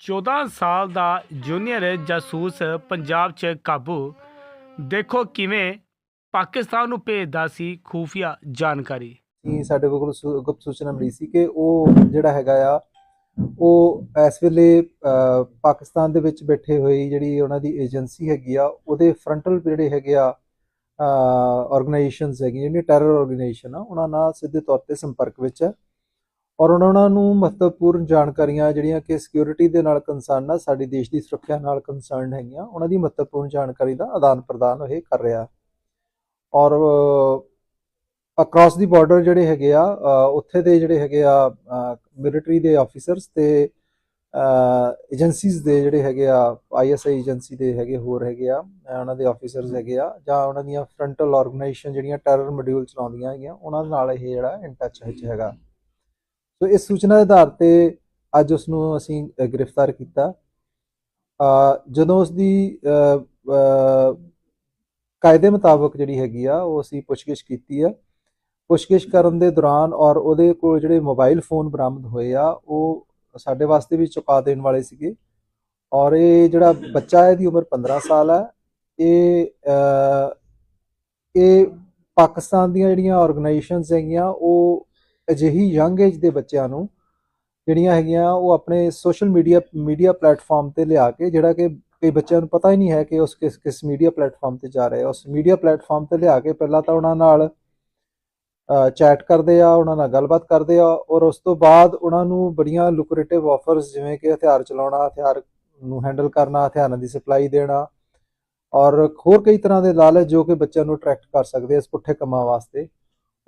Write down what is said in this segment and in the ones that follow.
14 ਸਾਲ ਦਾ ਜੂਨੀਅਰ ਜਾਸੂਸ ਪੰਜਾਬ 'ਚ ਕਾਬੂ। ਦੇਖੋ ਕਿਵੇਂ ਪਾਕਿਸਤਾਨ ਨੂੰ ਭੇਜਦਾ ਸੀ ਖੂਫੀਆ ਜਾਣਕਾਰੀ। ਕਿ ਸਾਡੇ ਕੋਲ ਸੂ- ਗੁਪਤ ਸੂਚਨਾ ਮਿਲੀ ਸੀ ਕਿ ਉਹ ਜਿਹੜਾ ਹੈਗਾ ਆ ਉਹ ਇਸ ਵੇਲੇ ਅਹ, ਪਾਕਿਸਤਾਨ ਦੇ ਵਿੱਚ ਬੈਠੇ ਹੋਈ ਜਿਹੜੀ ਉਹਨਾਂ ਦੀ ਏਜੰਸੀ ਹੈਗੀ ਆ ਉਹਦੇ ਫਰੰਟਲ ਜਿਹੜੇ ਹੈਗੇ ਆ ਆਰਗੇਨਾਈਜੇਸ਼ਨਸ ਹੈਗੀਆਂ ਜਿਹੜੀਆਂ ਟੈਰਰ ਆਰਗੇਨਾਈਜੇਸ਼ਨ ਆ ਉਹਨਾਂ ਨਾਲ ਸਿੱਧੇ ਤੌਰ ਤੇ ਸੰਪਰਕ ਵਿੱਚ ਹੈ ਔਰ ਉਹਨਾਂ ਨੂੰ ਮਹੱਤਵਪੂਰਨ ਜਾਣਕਾਰੀਆਂ ਜਿਹੜੀਆਂ ਕਿ ਸਿਕਿਉਰਿਟੀ ਦੇ ਨਾਲ ਕੰਸਰਨ ਆ, ਸਾਡੀ ਦੇਸ਼ ਦੀ ਸੁਰੱਖਿਆ ਨਾਲ ਕੰਸਰਨ ਹੈਗੀਆਂ, ਉਹਨਾਂ ਦੀ ਮਹੱਤਵਪੂਰਨ ਜਾਣਕਾਰੀ ਦਾ ਆਦਾਨ ਪ੍ਰਦਾਨ ਇਹ ਕਰ ਰਿਹਾ। ਔਰ ਅਕ੍ਰੋਸ ਦੀ ਬਾਰਡਰ ਜਿਹੜੇ ਹੈਗੇ ਆ ਉੱਥੇ ਦੇ ਜਿਹੜੇ ਹੈਗੇ ਆ ਮਿਲਟਰੀ ਦੇ ਆਫੀਸਰਸ ਤੇ ਏਜੰਸੀਜ਼ ਦੇ ਜਿਹੜੇ ਹੈਗੇ ਆ ਆਈਐਸਆਈ ਏਜੰਸੀ ਦੇ ਹੈਗੇ, ਹੋਰ ਹੈਗੇ ਆ, ਉਹਨਾਂ ਦੇ ਆਫੀਸਰਸ ਹੈਗੇ ਆ, ਜਾਂ ਉਹਨਾਂ ਦੀਆਂ ਫਰੰਟਲ ਆਰਗੇਨਾਈਜੇਸ਼ਨ ਜਿਹੜੀਆਂ ਟੈਰਰ ਮੋਡਿਊਲ ਚਲਾਉਂਦੀਆਂ ਹੈਗੀਆਂ, ਉਹਨਾਂ ਦੇ ਨਾਲ ਇਹ ਜਿਹੜਾ ਇਨ ਟੱਚ ਵਿੱਚ ਹੈਗਾ। ਸੋ ਇਸ ਸੂਚਨਾ ਦੇ ਆਧਾਰ ਤੇ ਅੱਜ ਉਸ ਨੂੰ ਅਸੀਂ ਗ੍ਰਿਫਤਾਰ ਕੀਤਾ। ਜਦੋਂ ਉਸ ਦੀ ਕਾਇਦੇ ਮੁਤਾਬਕ ਜਿਹੜੀ ਹੈਗੀ ਆ, ਉਹ ਅਸੀਂ ਪੁੱਛਗਿੱਛ ਕੀਤੀ ਆ। ਪੁੱਛਗਿੱਛ ਕਰਨ ਦੇ ਦੌਰਾਨ ਔਰ ਉਹਦੇ ਕੋਲ ਜਿਹੜੇ ਮੋਬਾਈਲ ਫੋਨ ਬਰਾਮਦ ਹੋਏ ਆ, ਉਹ ਸਾਡੇ ਵਾਸਤੇ ਵੀ ਚੁਕਾ ਦੇਣ ਵਾਲੇ ਸੀਗੇ। ਔਰ ਇਹ ਜਿਹੜਾ ਬੱਚਾ ਹੈ ਦੀ ਉਮਰ 15 ਸਾਲ ਹੈ। ਇਹ ਇਹ ਪਾਕਿਸਤਾਨ ਦੀਆਂ ਜਿਹੜੀਆਂ ਆਰਗੇਨਾਈਜੇਸ਼ਨਸ ਹੈਗੀਆਂ, ਉਹ ਅਜਿਹੀ ਯੰਗ ਏਜ ਦੇ ਬੱਚਿਆਂ ਨੂੰ ਜਿਹੜੀਆਂ ਹੈਗੀਆਂ, ਉਹ ਆਪਣੇ ਸੋਸ਼ਲ ਮੀਡੀਆ ਮੀਡੀਆ ਪਲੇਟਫਾਰਮ ਤੇ ਲਿਆ ਕੇ, ਜਿਹੜਾ ਕਿ ਕਈ ਬੱਚਿਆਂ ਨੂੰ ਪਤਾ ਹੀ ਨਹੀਂ ਹੈ ਕਿ ਉਸ ਕਿਸ ਕਿਸ ਮੀਡੀਆ ਪਲੇਟਫਾਰਮ ਤੇ ਜਾ ਰਹੇ ਆ। ਉਸ ਮੀਡੀਆ ਪਲੇਟਫਾਰਮ ਤੇ ਲਿਆ ਕੇ ਪਹਿਲਾਂ ਤਾਂ ਉਹਨਾਂ ਨਾਲ ਚੈਟ ਕਰਦੇ ਆ, ਉਹਨਾਂ ਨਾਲ ਗੱਲਬਾਤ ਕਰਦੇ ਆ ਔਰ ਉਸ ਤੋਂ ਬਾਅਦ ਉਹਨਾਂ ਨੂੰ ਬੜੀਆਂ ਲੁਕਰੇਟਿਵ ਆਫਰਸ ਜਿਵੇਂ ਕਿ ਹਥਿਆਰ ਚਲਾਉਣਾ, ਹਥਿਆਰ ਨੂੰ ਹੈਂਡਲ ਕਰਨਾ, ਹਥਿਆਰਾਂ ਦੀ ਸਪਲਾਈ ਦੇਣਾ ਔਰ ਹੋਰ ਕਈ ਤਰ੍ਹਾਂ ਦੇ ਲਾਲਚ ਜੋ ਕਿ ਬੱਚਿਆਂ ਨੂੰ ਅਟਰੈਕਟ ਕਰ ਸਕਦੇ ਆ, ਇਸ ਪੁੱਠੇ ਕੰਮਾਂ ਵਾਸਤੇ,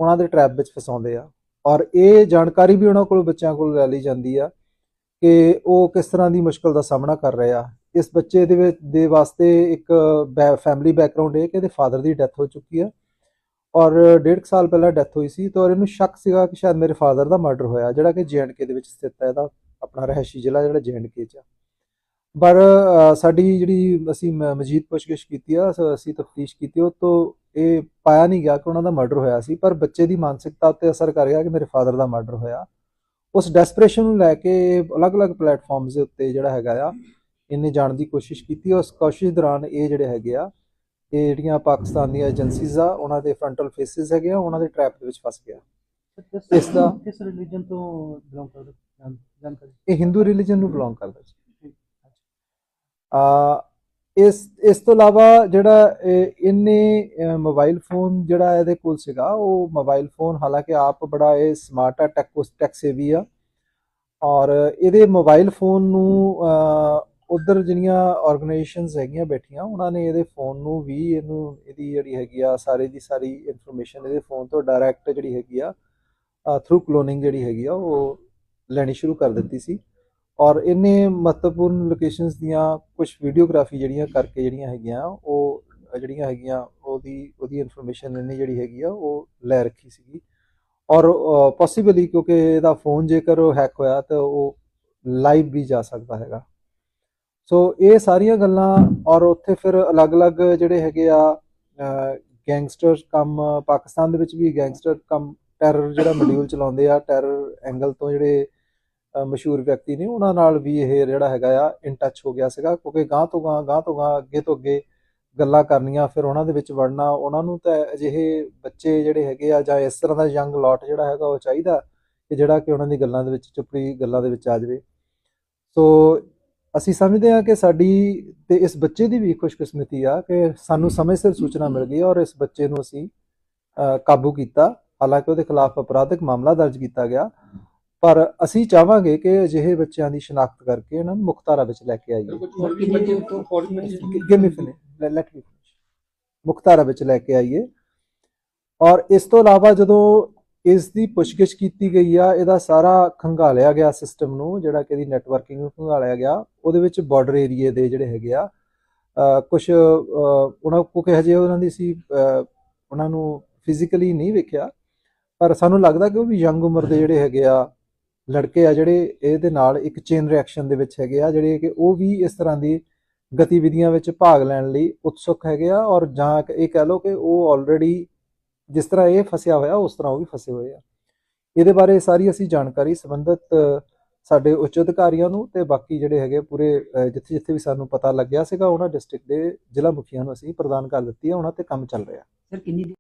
ਉਹਨਾਂ ਦੇ ਟ੍ਰੈਪ ਵਿੱਚ ਫਸਾਉਂਦੇ ਆ। ਔਰ ਇਹ ਜਾਣਕਾਰੀ ਵੀ ਉਹਨਾਂ ਕੋਲ ਬੱਚਿਆਂ ਕੋਲ ਲੈ ਲਈ ਜਾਂਦੀ ਆ ਕਿ ਉਹ ਕਿਸ ਤਰ੍ਹਾਂ ਦੀ ਮੁਸ਼ਕਲ ਦਾ ਸਾਹਮਣਾ ਕਰ ਰਿਹਾ ਇਸ ਬੱਚੇ ਦੇ ਵਿੱਚ, ਦੇ ਵਾਸਤੇ ਇੱਕ ਫੈਮਿਲੀ ਬੈਕਗ੍ਰਾਉਂਡ ਹੈ ਕਿ ਇਹਦੇ ਫਾਦਰ ਦੀ ਡੈਥ ਹੋ ਚੁੱਕੀ ਆ ਔਰ ਡੇਢ ਕੁ ਸਾਲ ਪਹਿਲਾਂ ਡੈਥ ਹੋਈ ਸੀ ਤਾਂ ਔਰ ਇਹਨੂੰ ਸ਼ੱਕ ਸੀਗਾ ਕਿ ਸ਼ਾਇਦ ਮੇਰੇ ਫਾਦਰ ਦਾ ਮਰਡਰ ਹੋਇਆ, ਜਿਹੜਾ ਕਿ ਜੀਐਂਡਕੇ ਦੇ ਵਿੱਚ ਸਥਿਤ ਹੈ, ਇਹਦਾ ਆਪਣਾ ਰਹਿਸ਼ੀ ਜ਼ਿਲ੍ਹਾ ਜਿਹੜਾ ਜੀਐਂਡਕੇ ਚ ਆ। ਪਰ ਸਾਡੀ ਜਿਹੜੀ ਅਸੀਂ ਮਜੀਦ ਪੁੱਛਗਿੱਛ ਕੀਤੀ ਆ ਅਸੀਂ ਤਫਤੀਸ਼ ਕੀਤੀ ਉਹ ਤੋਂ ਇਹ ਪਾਇਆ ਨਹੀਂ ਗਿਆ ਕਿ ਉਹਨਾਂ ਦਾ ਮਰਡਰ ਹੋਇਆ ਸੀ ਪਰ ਬੱਚੇ ਦੀ ਮਾਨਸਿਕਤਾ ਉੱਤੇ ਅਸਰ ਕਰ ਗਿਆ ਕਿ ਮੇਰੇ ਫਾਦਰ ਦਾ ਮਰਡਰ ਹੋਇਆ। ਉਸ ਡੈਸਪਰੇਸ਼ਨ ਨੂੰ ਲੈ ਕੇ ਅਲੱਗ-ਅਲੱਗ ਪਲੇਟਫਾਰਮਸ ਦੇ ਉੱਤੇ ਜਿਹੜਾ ਹੈਗਾ ਆ ਇਹਨੇ ਜਾਣ ਦੀ ਕੋਸ਼ਿਸ਼ ਕੀਤੀ। ਉਸ ਕੋਸ਼ਿਸ਼ ਦੌਰਾਨ ਇਹ ਜਿਹੜੇ ਹੈਗੇ ਆ ਇਹ ਜਿਹੜੀਆਂ ਪਾਕਿਸਤਾਨ ਦੀਆਂ ਏਜੰਸੀਜ਼ ਆ ਉਹਨਾਂ ਦੇ ਫਰੰਟਲ ਫੇਸਿਸ ਹੈਗੇ ਆ ਉਹਨਾਂ ਦੇ ਟ੍ਰੈਪ ਦੇ ਵਿੱਚ ਫਸ ਗਿਆ। ਇਸ ਦਾ- ਕਿਸ ਰਿਲੀਜਨ ਤੋਂ ਬਿਲੋਂਗ ਕਰਦੇ? ਜਾਣਕਾਰੀ। ਇਹ ਹਿੰਦੂ ਰਿਲੀਜਨ ਨੂੰ ਬਿਲੋਂਗ ਕਰਦਾ ਸੀ ਆ ਇਸ ਇਸ ਤੋਂ ਇਲਾਵਾ ਜਿਹੜਾ ਇਹ- ਇਹਨੇ ਮੋਬਾਈਲ ਫੋਨ ਜਿਹੜਾ ਇਹਦੇ ਕੋਲ ਸੀਗਾ, ਉਹ ਮੋਬਾਈਲ ਫੋਨ ਹਾਲਾਂਕਿ ਆਪ ਬੜਾ ਇਹ ਸਮਾਰਟ ਆ ਟੈਕ ਟੈਕ ਸੇਵੀ ਆ। ਔਰ ਇਹਦੇ ਮੋਬਾਈਲ ਫੋਨ ਨੂੰ ਉਧਰ ਜਿਹੜੀਆਂ ਆਰਗੇਨਾਈਜੇਸ਼ਨਸ ਹੈਗੀਆਂ ਬੈਠੀਆਂ, ਉਹਨਾਂ ਨੇ ਇਹਦੇ ਫੋਨ ਨੂੰ ਵੀ ਇਹਨੂੰ, ਇਹਦੀ ਜਿਹੜੀ ਹੈਗੀ ਆ, ਸਾਰੇ ਦੀ ਸਾਰੀ ਇਨਫੋਰਮੇਸ਼ਨ ਇਹਦੇ ਫੋਨ ਤੋਂ ਡਾਇਰੈਕਟ ਜਿਹੜੀ ਹੈਗੀ ਆ ਥਰੂ ਕਲੋਨਿੰਗ ਜਿਹੜੀ ਹੈਗੀ ਆ, ਉਹ ਲੈਣੀ ਸ਼ੁਰੂ ਕਰ ਦਿੱਤੀ ਸੀ। ਔਰ ਇਹਨੇ ਮਹੱਤਵਪੂਰਨ ਲੋਕੇਸ਼ਨਸ ਦੀਆਂ ਕੁਝ ਵੀਡੀਓਗ੍ਰਾਫੀ ਜਿਹੜੀਆਂ ਕਰਕੇ ਜਿਹੜੀਆਂ ਹੈਗੀਆਂ, ਉਹ ਜਿਹੜੀਆਂ ਹੈਗੀਆਂ, ਉਹਦੀ ਉਹਦੀ ਇਨਫੋਰਮੇਸ਼ਨ ਇਹਨੇ ਜਿਹੜੀ ਹੈਗੀ ਆ, ਉਹ ਲੈ ਰੱਖੀ ਸੀਗੀ। ਔਰ ਪੋਸੀਬਲੀ ਕਿਉਂਕਿ ਇਹਦਾ ਫੋਨ ਜੇਕਰ ਉਹ ਹੈਕ ਹੋਇਆ ਤਾਂ ਉਹ ਲਾਈਵ ਵੀ ਜਾ ਸਕਦਾ ਹੈਗਾ। ਸੋ ਇਹ ਸਾਰੀਆਂ ਗੱਲਾਂ, ਔਰ ਉੱਥੇ ਫਿਰ ਅਲੱਗ-ਅਲੱਗ ਜਿਹੜੇ ਹੈਗੇ ਆ ਗੈਂਗਸਟਰ ਕੰਮ, ਪਾਕਿਸਤਾਨ ਦੇ ਵਿੱਚ ਵੀ ਗੈਂਗਸਟਰ ਕੰਮ ਟੈਰਰ ਜਿਹੜਾ ਮੋਡਿਊਲ ਚਲਾਉਂਦੇ ਆ ਟੈਰਰ ਐਂਗਲ ਤੋਂ ਜਿਹੜੇ ਮਸ਼ਹੂਰ ਵਿਅਕਤੀ ਨੇ ਉਹਨਾਂ ਨਾਲ ਵੀ ਇਹ ਜਿਹੜਾ ਹੈਗਾ ਆ ਇਨ ਟੱਚ ਹੋ ਗਿਆ ਸੀਗਾ ਕਿਉਂਕਿ ਗਾਂ ਤੋਂ ਗਾਂ ਗਾਂ ਤੋਂ ਗਾਂ ਅੱਗੇ ਤੋਂ ਅੱਗੇ ਗੱਲਾਂ ਕਰਨੀਆਂ ਫਿਰ ਉਹਨਾਂ ਦੇ ਵਿੱਚ ਵੜਨਾ ਉਹਨਾਂ ਨੂੰ ਤਾਂ ਅਜਿਹੇ ਬੱਚੇ ਜਿਹੜੇ ਹੈਗੇ ਆ ਜਾਂ ਇਸ ਤਰ੍ਹਾਂ ਦਾ ਯੰਗ ਲੋਟ ਜਿਹੜਾ ਹੈਗਾ ਉਹ ਚਾਹੀਦਾ ਕਿ ਜਿਹੜਾ ਕਿ ਉਹਨਾਂ ਦੀ ਗੱਲਾਂ ਦੇ ਵਿੱਚ ਚੁੱਪੜੀ ਗੱਲਾਂ ਦੇ ਵਿੱਚ ਆ ਜਾਵੇ। ਸੋ ਅਸੀਂ ਸਮਝਦੇ ਹਾਂ ਕਿ ਸਾਡੀ ਤੇ ਇਸ ਬੱਚੇ ਦੀ ਵੀ ਖੁਸ਼ਕਿਸਮਤੀ ਆ ਕਿ ਸਾਨੂੰ ਸਮੇਂ ਸਿਰ ਸੂਚਨਾ ਮਿਲ ਗਈ ਔਰ ਇਸ ਬੱਚੇ ਨੂੰ ਅਸੀਂ ਅ, ਕਾਬੂ ਕੀਤਾ। ਹਾਲਾਂਕਿ ਉਹਦੇ ਖਿਲਾਫ ਅਪਰਾਧਿਕ ਮਾਮਲਾ ਦਰਜ ਕੀਤਾ ਗਿਆ। ਪਰ ਅਸੀਂ ਚਾਹਾਂਗੇ ਕਿ ਅਜਿਹੇ ਬੱਚਿਆਂ ਦੀ ਸ਼ਨਾਖਤ ਕਰਕੇ ਇਹਨਾਂ ਨੂੰ ਮੁਖਤਾਰਾ ਵਿੱਚ ਲੈ ਕੇ ਆਈਏ। ਮੁਖਤਾਰਾ ਵਿੱਚ ਲੈ ਕੇ ਆਈਏ। ਔਰ ਇਸ ਤੋਂ ਇਲਾਵਾ ਜਦੋਂ ਇਸ ਦੀ ਪੁੱਛਗਿੱਛ ਕੀਤੀ ਗਈ ਆ ਇਹਦਾ ਸਾਰਾ ਖੰਗਾਲਿਆ ਗਿਆ ਸਿਸਟਮ ਨੂੰ ਜਿਹੜਾ ਕਿ ਇਹਦੀ ਨੈਟਵਰਕਿੰਗ ਨੂੰ ਖੰਗਾਲਿਆ ਗਿਆ। ਉਹਦੇ ਵਿੱਚ ਬਾਰਡਰ ਏਰੀਏ ਦੇ ਜਿਹੜੇ ਹੈਗੇ ਆ ਕੁਝ ਉਹਨਾਂ ਕੋ ਕਿ ਹਜੇ ਉਹਨਾਂ ਦੀ ਸੀ ਉਹਨਾਂ ਨੂੰ ਫਿਜ਼ੀਕਲੀ ਨਹੀਂ ਵੇਖਿਆ। ਪਰ ਸਾਨੂੰ ਲੱਗਦਾ ਕਿ ਉਹ ਵੀ ਯੰਗ ਉਮਰ ਦੇ ਜਿਹੜੇ ਹੈਗੇ ਆ ਲੜਕੇ ਆ ਜਿਹੜੇ, ਇਹਦੇ ਨਾਲ ਇੱਕ ਚੇਨ ਰਿਐਕਸ਼ਨ ਦੇ ਵਿੱਚ ਹੈਗੇ ਆ, ਜਿਹੜੇ ਕਿ ਉਹ ਵੀ ਇਸ ਤਰ੍ਹਾਂ ਦੀ ਗਤੀਵਿਧੀਆਂ ਵਿੱਚ ਭਾਗ ਲੈਣ ਲਈ ਉਤਸੁਕ ਹੈਗੇ ਆ ਔਰ ਜਾਂ ਇਹ ਕਹਿ ਲਓ ਕਿ ਉਹ ਆਲਰੇਡੀ ਜਿਸ ਤਰ੍ਹਾਂ ਇਹ ਫਸਿਆ ਹੋਇਆ, ਉਸ ਤਰ੍ਹਾਂ ਉਹ ਵੀ ਫਸੇ ਹੋਏ ਆ। ਇਹਦੇ ਬਾਰੇ ਸਾਰੀ ਅਸੀਂ ਜਾਣਕਾਰੀ ਸੰਬੰਧਿਤ, ਸਾਡੇ ਉੱਚ ਅਧਿਕਾਰੀਆਂ ਨੂੰ ਤੇ ਬਾਕੀ ਜਿਹੜੇ ਹੈਗੇ ਪੂਰੇ ਜਿੱਥੇ ਜਿੱਥੇ ਵੀ ਸਾਨੂੰ ਪਤਾ ਲੱਗਿਆ ਸੀਗਾ, ਉਹਨਾਂ ਡਿਸਟ੍ਰਿਕਟ ਦੇ ਜ਼ਿਲ੍ਹਾ ਮੁਖੀਆਂ ਨੂੰ ਅਸੀਂ ਪ੍ਰਦਾਨ ਕਰ ਦਿੱਤੀ ਹੈ ਉਹਨਾਂ ਤੇ ਕੰਮ ਚੱਲ ਰਿਹਾ। ਸਰ, ਕਿੰਨੀ